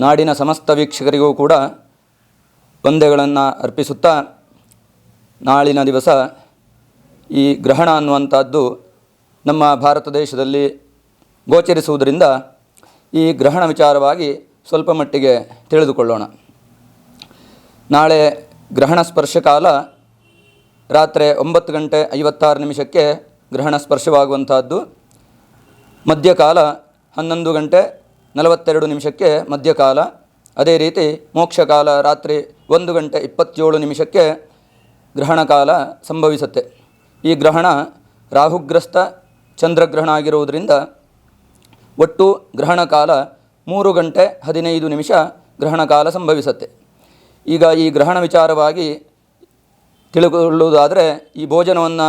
ನಾಡಿನ ಸಮಸ್ತ ವೀಕ್ಷಕರಿಗೂ ಕೂಡ ವಂದೆಗಳನ್ನು ಅರ್ಪಿಸುತ್ತಾ ನಾಳಿನ ದಿವಸ ಈ ಗ್ರಹಣ ಅನ್ನುವಂಥದ್ದು ನಮ್ಮ ಭಾರತ ದೇಶದಲ್ಲಿ ಗೋಚರಿಸುವುದರಿಂದ ಈ ಗ್ರಹಣ ವಿಚಾರವಾಗಿ ಸ್ವಲ್ಪ ಮಟ್ಟಿಗೆ ತಿಳಿದುಕೊಳ್ಳೋಣ. ನಾಳೆ ಗ್ರಹಣ ಸ್ಪರ್ಶ ಕಾಲ ರಾತ್ರಿ ಒಂಬತ್ತು ಗಂಟೆ ಐವತ್ತಾರು ನಿಮಿಷಕ್ಕೆ ಗ್ರಹಣ ಸ್ಪರ್ಶವಾಗುವಂತಹದ್ದು ಮಧ್ಯಕಾಲ ಹನ್ನೊಂದು ಗಂಟೆ ನಲವತ್ತೆರಡು ನಿಮಿಷಕ್ಕೆ ಮಧ್ಯಕಾಲ. ಅದೇ ರೀತಿ ಮೋಕ್ಷಕಾಲ ರಾತ್ರಿ ಒಂದು ಗಂಟೆ ಇಪ್ಪತ್ತೇಳು ನಿಮಿಷಕ್ಕೆ ಗ್ರಹಣ ಕಾಲ ಸಂಭವಿಸುತ್ತೆ. ಈ ಗ್ರಹಣ ರಾಹುಗ್ರಸ್ತ ಚಂದ್ರಗ್ರಹಣ ಆಗಿರುವುದರಿಂದ ಒಟ್ಟು ಗ್ರಹಣ ಕಾಲ ಮೂರು ಗಂಟೆ ಹದಿನೈದು ನಿಮಿಷ ಗ್ರಹಣ ಕಾಲ ಸಂಭವಿಸುತ್ತೆ. ಈಗ ಈ ಗ್ರಹಣ ವಿಚಾರವಾಗಿ ತಿಳಿದುಕೊಳ್ಳುವುದಾದರೆ ಈ ಭೋಜನವನ್ನು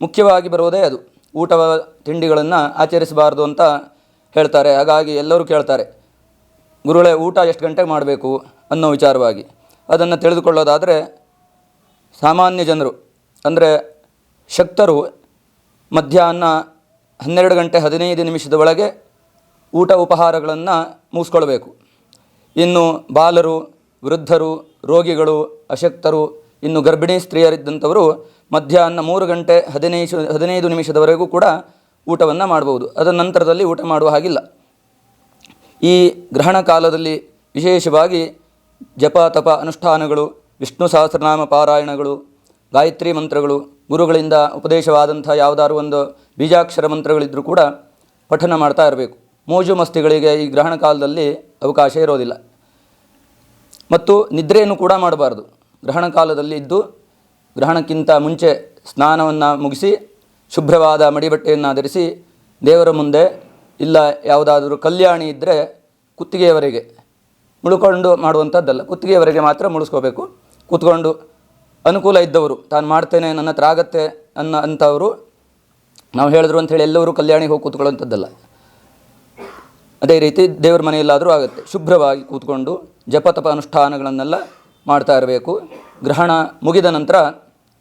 ಮುಖ್ಯವಾಗಿ ಬರುವುದೇ ಅದು. ಊಟ ತಿಂಡಿಗಳನ್ನು ಆಚರಿಸಬಾರ್ದು ಅಂತ ಹೇಳ್ತಾರೆ. ಹಾಗಾಗಿ ಎಲ್ಲರೂ ಕೇಳ್ತಾರೆ, ಗುರುಗಳೇ, ಊಟ ಎಷ್ಟು ಗಂಟೆಗೆ ಮಾಡಬೇಕು ಅನ್ನೋ ವಿಚಾರವಾಗಿ. ಅದನ್ನು ತಿಳಿದುಕೊಳ್ಳೋದಾದರೆ, ಸಾಮಾನ್ಯ ಜನರು, ಅಂದರೆ ಶಕ್ತರು, ಮಧ್ಯಾಹ್ನ ಹನ್ನೆರಡು ಗಂಟೆ ಹದಿನೈದು ನಿಮಿಷದ ಒಳಗೆ ಊಟ ಉಪಹಾರಗಳನ್ನು ಮುಗಿಸ್ಕೊಳ್ಬೇಕು. ಇನ್ನು ಬಾಲರು, ವೃದ್ಧರು, ರೋಗಿಗಳು, ಅಶಕ್ತರು, ಇನ್ನು ಗರ್ಭಿಣಿ ಸ್ತ್ರೀಯರಿದ್ದಂಥವರು ಮಧ್ಯಾಹ್ನ ಮೂರು ಗಂಟೆ ಹದಿನೈದು ಹದಿನೈದು ನಿಮಿಷದವರೆಗೂ ಕೂಡ ಊಟವನ್ನು ಮಾಡಬಹುದು ಅದರ ನಂತರದಲ್ಲಿ ಊಟ ಮಾಡುವ ಹಾಗಿಲ್ಲ. ಈ ಗ್ರಹಣ ಕಾಲದಲ್ಲಿ ವಿಶೇಷವಾಗಿ ಜಪ, ತಪ, ಅನುಷ್ಠಾನಗಳು, ವಿಷ್ಣು ಸಹಸ್ರನಾಮ ಪಾರಾಯಣಗಳು, ಗಾಯತ್ರಿ ಮಂತ್ರಗಳು, ಗುರುಗಳಿಂದ ಉಪದೇಶವಾದಂಥ ಯಾವುದಾದ್ರು ಒಂದು ಬೀಜಾಕ್ಷರ ಮಂತ್ರಗಳಿದ್ದರೂ ಕೂಡ ಪಠನ ಮಾಡ್ತಾ ಇರಬೇಕು. ಮೋಜು ಮಸ್ತಿಗಳಿಗೆ ಈ ಗ್ರಹಣ ಕಾಲದಲ್ಲಿ ಅವಕಾಶ ಇರೋದಿಲ್ಲ. ಮತ್ತು ನಿದ್ರೆಯನ್ನು ಕೂಡ ಮಾಡಬಾರ್ದು. ಗ್ರಹಣ ಕಾಲದಲ್ಲಿ ಇದ್ದು ಗ್ರಹಣಕ್ಕಿಂತ ಮುಂಚೆ ಸ್ನಾನವನ್ನು ಮುಗಿಸಿ ಶುಭ್ರವಾದ ಮಡಿಬಟ್ಟೆಯನ್ನು ಧರಿಸಿ ದೇವರ ಮುಂದೆ ಇಲ್ಲ ಯಾವುದಾದರೂ ಕಲ್ಯಾಣಿ ಇದ್ದರೆ ಕುತ್ತಿಗೆಯವರೆಗೆ ಮುಳುಕೊಂಡು ಮಾಡುವಂಥದ್ದಲ್ಲ. ಕುತ್ತಿಗೆಯವರೆಗೆ ಮಾತ್ರ ಮುಳುಸ್ಕೋಬೇಕು. ಕೂತ್ಕೊಂಡು ಅನುಕೂಲ ಇದ್ದವರು, ತಾನು ಮಾಡ್ತೇನೆ, ನನ್ನ ಹತ್ರ ಆಗತ್ತೆ ಅನ್ನೋ ಅಂಥವರು, ನಾವು ಹೇಳಿದ್ರು ಅಂಥೇಳಿ ಎಲ್ಲರೂ ಕಲ್ಯಾಣಿಗೆ ಹೋಗಿ ಕೂತ್ಕೊಳ್ಳುವಂಥದ್ದಲ್ಲ. ಅದೇ ರೀತಿ ದೇವ್ರ ಮನೆಯಲ್ಲಾದರೂ ಆಗುತ್ತೆ. ಶುಭ್ರವಾಗಿ ಕೂತ್ಕೊಂಡು ಜಪತಪ ಅನುಷ್ಠಾನಗಳನ್ನೆಲ್ಲ ಮಾಡ್ತಾ ಇರಬೇಕು. ಗ್ರಹಣ ಮುಗಿದ ನಂತರ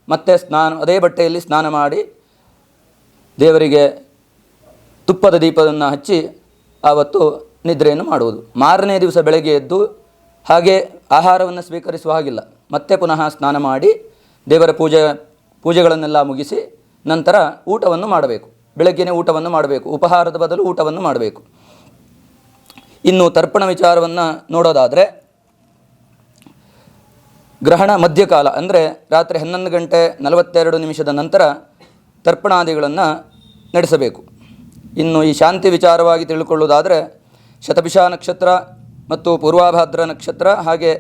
ಮತ್ತೆ ಸ್ನಾನ, ಅದೇ ಬಟ್ಟೆಯಲ್ಲಿ ಸ್ನಾನ ಮಾಡಿ ದೇವರಿಗೆ ತುಪ್ಪದ ದೀಪವನ್ನು ಹಚ್ಚಿ ಆವತ್ತು ನಿದ್ರೆಯನ್ನು ಮಾಡುವುದು. ಮಾರನೇ ದಿವಸ ಬೆಳಗ್ಗೆ ಎದ್ದು ಹಾಗೆ ಆಹಾರವನ್ನು ಸ್ವೀಕರಿಸುವ ಹಾಗಿಲ್ಲ. ಮತ್ತೆ ಪುನಃ ಸ್ನಾನ ಮಾಡಿ ದೇವರ ಪೂಜೆ, ಪೂಜೆಗಳನ್ನೆಲ್ಲ ಮುಗಿಸಿ ನಂತರ ಊಟವನ್ನು ಮಾಡಬೇಕು. ಬೆಳಗ್ಗೆನೇ ಊಟವನ್ನು ಮಾಡಬೇಕು. ಉಪಹಾರದ ಬದಲು ಊಟವನ್ನು ಮಾಡಬೇಕು. ಇನ್ನು ತರ್ಪಣ ವಿಚಾರವನ್ನು ನೋಡೋದಾದರೆ ಗ್ರಹಣ ಮಧ್ಯಕಾಲ ಅಂದರೆ ರಾತ್ರಿ ಹನ್ನೊಂದು ಗಂಟೆ ನಲವತ್ತೆರಡು ನಿಮಿಷದ ನಂತರ ತರ್ಪಣಾದಿಗಳನ್ನು ನಡೆಸಬೇಕು. ಇನ್ನು ಈ ಶಾಂತಿ ವಿಚಾರವಾಗಿ ತಿಳ್ಕೊಳ್ಳೋದಾದರೆ, ಶತಪಿಶಾ ನಕ್ಷತ್ರ ಮತ್ತು ಪೂರ್ವಾಭಾದ್ರ ನಕ್ಷತ್ರ ಹಾಗೆ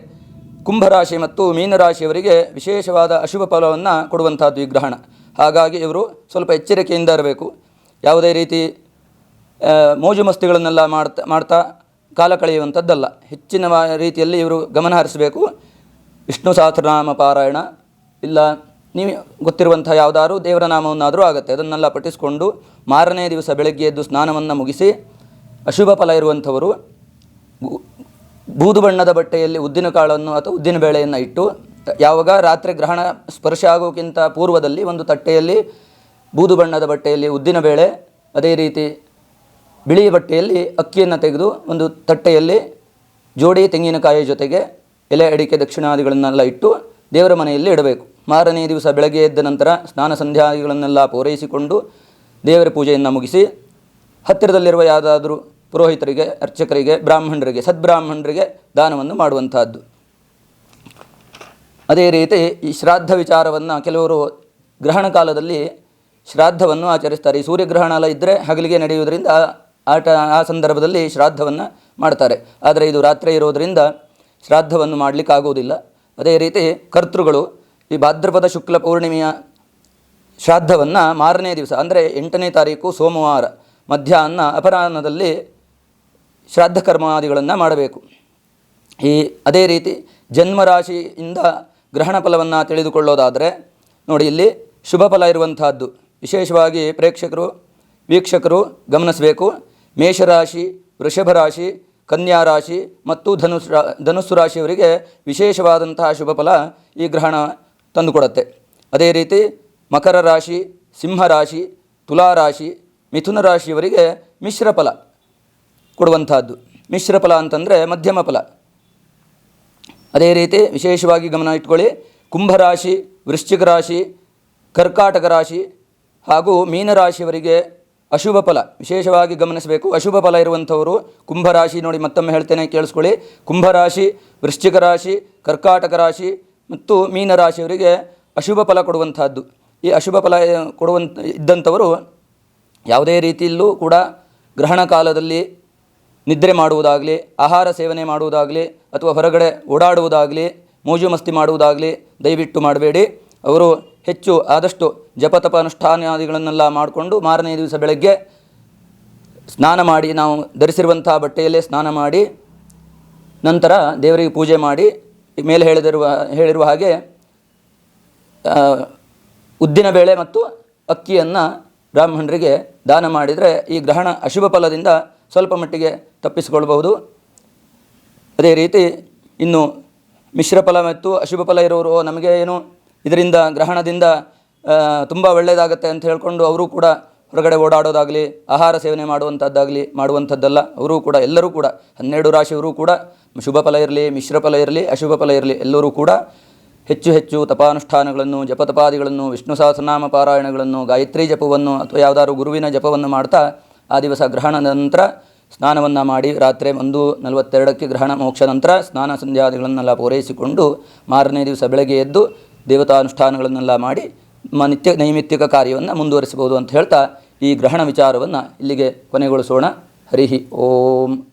ಕುಂಭರಾಶಿ ಮತ್ತು ಮೀನರಾಶಿಯವರಿಗೆ ವಿಶೇಷವಾದ ಅಶುಭ ಫಲವನ್ನು ಕೊಡುವಂಥದ್ದು ಈ ಗ್ರಹಣ. ಹಾಗಾಗಿ ಇವರು ಸ್ವಲ್ಪ ಎಚ್ಚರಿಕೆಯಿಂದ ಇರಬೇಕು. ಯಾವುದೇ ರೀತಿ ಮೋಜು ಮಸ್ತಿಗಳನ್ನೆಲ್ಲ ಮಾಡ್ತಾ ಮಾಡ್ತಾ ಕಾಲ ಕಳೆಯುವಂಥದ್ದಲ್ಲ. ಹೆಚ್ಚಿನ ರೀತಿಯಲ್ಲಿ ಇವರು ಗಮನ ಹರಿಸಬೇಕು. ವಿಷ್ಣು ಸಹಸ್ರನಾಮ ಪಾರಾಯಣ. ಇಲ್ಲ ನೀವು ಗೊತ್ತಿರುವಂಥ ಯಾವುದಾದ್ರು ದೇವರ ನಾಮವನ್ನಾದರೂ ಆಗುತ್ತೆ. ಅದನ್ನೆಲ್ಲ ಪಠಿಸಿಕೊಂಡು ಮಾರನೇ ದಿವಸ ಬೆಳಗ್ಗೆ ಎದ್ದು ಸ್ನಾನವನ್ನು ಮುಗಿಸಿ ಅಶುಭ ಫಲ ಇರುವಂಥವರು ಬೂದು ಬಣ್ಣದ ಬಟ್ಟೆಯಲ್ಲಿ ಉದ್ದಿನ ಕಾಳನ್ನು ಅಥವಾ ಉದ್ದಿನ ಬೇಳೆಯನ್ನು ಇಟ್ಟು, ಯಾವಾಗ ರಾತ್ರಿ ಗ್ರಹಣ ಸ್ಪರ್ಶ ಆಗೋಕ್ಕಿಂತ ಪೂರ್ವದಲ್ಲಿ ಒಂದು ತಟ್ಟೆಯಲ್ಲಿ ಬೂದು ಬಣ್ಣದ ಬಟ್ಟೆಯಲ್ಲಿ ಉದ್ದಿನ ಬೇಳೆ, ಅದೇ ರೀತಿ ಬಿಳಿ ಬಟ್ಟೆಯಲ್ಲಿ ಅಕ್ಕಿಯನ್ನು ತೆಗೆದು ಒಂದು ತಟ್ಟೆಯಲ್ಲಿ ಜೋಡಿ ತೆಂಗಿನಕಾಯಿ ಜೊತೆಗೆ ಎಲೆ ಅಡಿಕೆ ದಕ್ಷಿಣಾದಿಗಳನ್ನೆಲ್ಲ ಇಟ್ಟು ದೇವರ ಮನೆಯಲ್ಲಿ ಇಡಬೇಕು. ಮಾರನೇ ದಿವಸ ಬೆಳಗ್ಗೆ ಎದ್ದ ನಂತರ ಸ್ನಾನ ಸಂಧ್ಯಾದಿಗಳನ್ನೆಲ್ಲ ಪೂರೈಸಿಕೊಂಡು ದೇವರ ಪೂಜೆಯನ್ನು ಮುಗಿಸಿ ಹತ್ತಿರದಲ್ಲಿರುವ ಯಾವುದಾದರೂ ಪುರೋಹಿತರಿಗೆ, ಅರ್ಚಕರಿಗೆ, ಬ್ರಾಹ್ಮಣರಿಗೆ, ಸದ್ಬ್ರಾಹ್ಮಣರಿಗೆ ದಾನವನ್ನು ಮಾಡುವಂತಹದ್ದು ಅದೇ ರೀತಿ ಈ ಶ್ರಾದ್ದ ವಿಚಾರವನ್ನು ಕೆಲವರು ಗ್ರಹಣ ಕಾಲದಲ್ಲಿ ಶ್ರಾದ್ದವನ್ನು ಆಚರಿಸ್ತಾರೆ. ಈ ಸೂರ್ಯಗ್ರಹಣ ಎಲ್ಲ ಇದ್ದರೆ ಹಗಲಿಗೆ ನಡೆಯುವುದರಿಂದ ಆಟ, ಆ ಸಂದರ್ಭದಲ್ಲಿ ಶ್ರಾದ್ದವನ್ನು ಮಾಡ್ತಾರೆ. ಆದರೆ ಇದು ರಾತ್ರಿ ಇರೋದರಿಂದ ಶ್ರಾದ್ದವನ್ನು ಮಾಡಲಿಕ್ಕಾಗೋದಿಲ್ಲ ಅದೇ ರೀತಿ ಕರ್ತೃಗಳು ಈ ಭಾದ್ರಪದ ಶುಕ್ಲ ಪೌರ್ಣಿಮೆಯ ಶ್ರಾದ್ದವನ್ನು ಮಾರನೇ ದಿವಸ, ಅಂದರೆ ಎಂಟನೇ ತಾರೀಕು ಸೋಮವಾರ ಮಧ್ಯಾಹ್ನ ಅಪರಾಹ್ನದಲ್ಲಿ ಶ್ರಾದ್ದ ಕರ್ಮಾದಿಗಳನ್ನು ಮಾಡಬೇಕು. ಈ ಅದೇ ರೀತಿ ಜನ್ಮರಾಶಿಯಿಂದ ಗ್ರಹಣ ಫಲವನ್ನು ತಿಳಿದುಕೊಳ್ಳೋದಾದರೆ, ನೋಡಿ ಇಲ್ಲಿ ಶುಭ ಫಲ ಇರುವಂತಹದ್ದು. ವಿಶೇಷವಾಗಿ ಪ್ರೇಕ್ಷಕರು, ವೀಕ್ಷಕರು ಗಮನಿಸಬೇಕು. ಮೇಷರಾಶಿ ವೃಷಭ ರಾಶಿ ಕನ್ಯಾ ರಾಶಿ ಮತ್ತು ಧನುಸ್ ರಾ ಧನುಸ್ಸು ರಾಶಿಯವರಿಗೆ ವಿಶೇಷವಾದಂತಹ ಶುಭ ಫಲ ಈ ಗ್ರಹಣ ತಂದುಕೊಡುತ್ತೆ. ಅದೇ ರೀತಿ ಮಕರ ರಾಶಿ ಸಿಂಹರಾಶಿ ತುಲಾರಾಶಿ ತುಲಾ ರಾಶಿ, ಮಿಥುನ ರಾಶಿಯವರಿಗೆ ಮಿಶ್ರ ಫಲ ಕೊಡುವಂತಹದ್ದು ಮಿಶ್ರ ಫಲ ಅಂತಂದರೆ ಮಧ್ಯಮ ಫಲ. ಅದೇ ರೀತಿ ವಿಶೇಷವಾಗಿ ಗಮನ ಇಟ್ಕೊಳ್ಳಿ. ಕುಂಭರಾಶಿ ವೃಶ್ಚಿಕ ರಾಶಿ, ಕರ್ಕಾಟಕ ರಾಶಿ ಹಾಗೂ ಮೀನರಾಶಿಯವರಿಗೆ ಅಶುಭ ಫಲ. ವಿಶೇಷವಾಗಿ ಗಮನಿಸಬೇಕು, ಅಶುಭ ಫಲ ಇರುವಂಥವರು ಕುಂಭರಾಶಿ ನೋಡಿ ಮತ್ತೊಮ್ಮೆ ಹೇಳ್ತೇನೆ ಕೇಳಿಸ್ಕೊಳ್ಳಿ. ಕುಂಭರಾಶಿ ವೃಶ್ಚಿಕ ರಾಶಿ, ಕರ್ಕಾಟಕ ರಾಶಿ ಮತ್ತು ಮೀನರಾಶಿಯವರಿಗೆ ಅಶುಭ ಫಲ ಕೊಡುವಂತಹದ್ದು. ಈ ಅಶುಭ ಫಲ ಕೊಡುವಂಥ ಇದ್ದಂಥವರು ಯಾವುದೇ ರೀತಿಯಲ್ಲೂ ಕೂಡ ಗ್ರಹಣ ಕಾಲದಲ್ಲಿ ನಿದ್ರೆ ಮಾಡುವುದಾಗಲಿ, ಆಹಾರ ಸೇವನೆ ಮಾಡುವುದಾಗಲಿ, ಅಥವಾ ಹೊರಗಡೆ ಓಡಾಡುವುದಾಗಲಿ, ಮೋಜು ಮಸ್ತಿ ಮಾಡುವುದಾಗಲಿ ದಯವಿಟ್ಟು ಮಾಡಬೇಡಿ. ಅವರು ಹೆಚ್ಚು ಆದಷ್ಟು ಜಪತಪ ಅನುಷ್ಠಾನಾದಿಗಳನ್ನೆಲ್ಲ ಮಾಡಿಕೊಂಡು ಮಾರನೇ ದಿವಸ ಬೆಳಗ್ಗೆ ಸ್ನಾನ ಮಾಡಿ, ನಾವು ಧರಿಸಿರುವಂಥ ಬಟ್ಟೆಯಲ್ಲೇ ಸ್ನಾನ ಮಾಡಿ, ನಂತರ ದೇವರಿಗೆ ಪೂಜೆ ಮಾಡಿ ಮೇಲೆ ಹೇಳಿದಿರುವ ಹೇಳಿರುವ ಹಾಗೆ ಉದ್ದಿನ ಬೇಳೆ ಮತ್ತು ಅಕ್ಕಿಯನ್ನು ಬ್ರಾಹ್ಮಣರಿಗೆ ದಾನ ಮಾಡಿದರೆ ಈ ಗ್ರಹಣ ಅಶುಭ ಫಲದಿಂದ ಸ್ವಲ್ಪ ಮಟ್ಟಿಗೆ ತಪ್ಪಿಸಿಕೊಳ್ಳಬಹುದು ಅದೇ ರೀತಿ ಇನ್ನು ಮಿಶ್ರ ಫಲ ಮತ್ತು ಅಶುಭ ಫಲ ಇರೋರು "ಓ, ನಮಗೆ ಏನು ಇದರಿಂದ ಗ್ರಹಣದಿಂದ ತುಂಬ ಒಳ್ಳೆಯದಾಗತ್ತೆ ಅಂತ ಹೇಳ್ಕೊಂಡು ಅವರು ಕೂಡ ಹೊರಗಡೆ ಓಡಾಡೋದಾಗಲಿ, ಆಹಾರ ಸೇವನೆ ಮಾಡುವಂಥದ್ದಾಗಲಿ ಮಾಡುವಂಥದ್ದಲ್ಲ ಅವರು ಕೂಡ, ಎಲ್ಲರೂ ಕೂಡ, ಹನ್ನೆರಡು ರಾಶಿಯವರು ಕೂಡ, ಶುಭ ಫಲ ಇರಲಿ, ಮಿಶ್ರ ಫಲ ಇರಲಿ, ಅಶುಭ ಫಲ ಇರಲಿ, ಎಲ್ಲರೂ ಕೂಡ ಹೆಚ್ಚು ಹೆಚ್ಚು ತಪಾನುಷ್ಠಾನಗಳನ್ನು, ಜಪತಪಾದಿಗಳನ್ನು, ವಿಷ್ಣು ಸಹಸ್ರನಾಮ ಪಾರಾಯಣಗಳನ್ನು, ಗಾಯತ್ರಿ ಜಪವನ್ನು ಅಥವಾ ಯಾವುದಾದ್ರು ಗುರುವಿನ ಜಪವನ್ನು ಮಾಡ್ತಾ ಆ ದಿವಸ ಗ್ರಹಣ ನಂತರ ಸ್ನಾನವನ್ನು ಮಾಡಿ ರಾತ್ರಿ ಒಂದು ನಲವತ್ತೆರಡಕ್ಕೆ ಗ್ರಹಣ ಮೋಕ್ಷ ನಂತರ ಸ್ನಾನ ಸಂಧ್ಯಾದಿಗಳನ್ನೆಲ್ಲ ಪೂರೈಸಿಕೊಂಡು ಮಾರನೇ ದಿವಸ ಬೆಳಗ್ಗೆ ಎದ್ದು ದೇವತಾನುಷ್ಠಾನಗಳನ್ನೆಲ್ಲ ಮಾಡಿ ನಿತ್ಯ ನೈಮಿತ್ತಿಕ ಕಾರ್ಯವನ್ನು ಮುಂದುವರಿಸಬಹುದು ಅಂತ ಹೇಳ್ತಾ ಈ ಗ್ರಹಣ ವಿಚಾರವನ್ನು ಇಲ್ಲಿಗೆ ಕೊನೆಗೊಳಿಸೋಣ. ಹರಿಹಿ ಓಂ.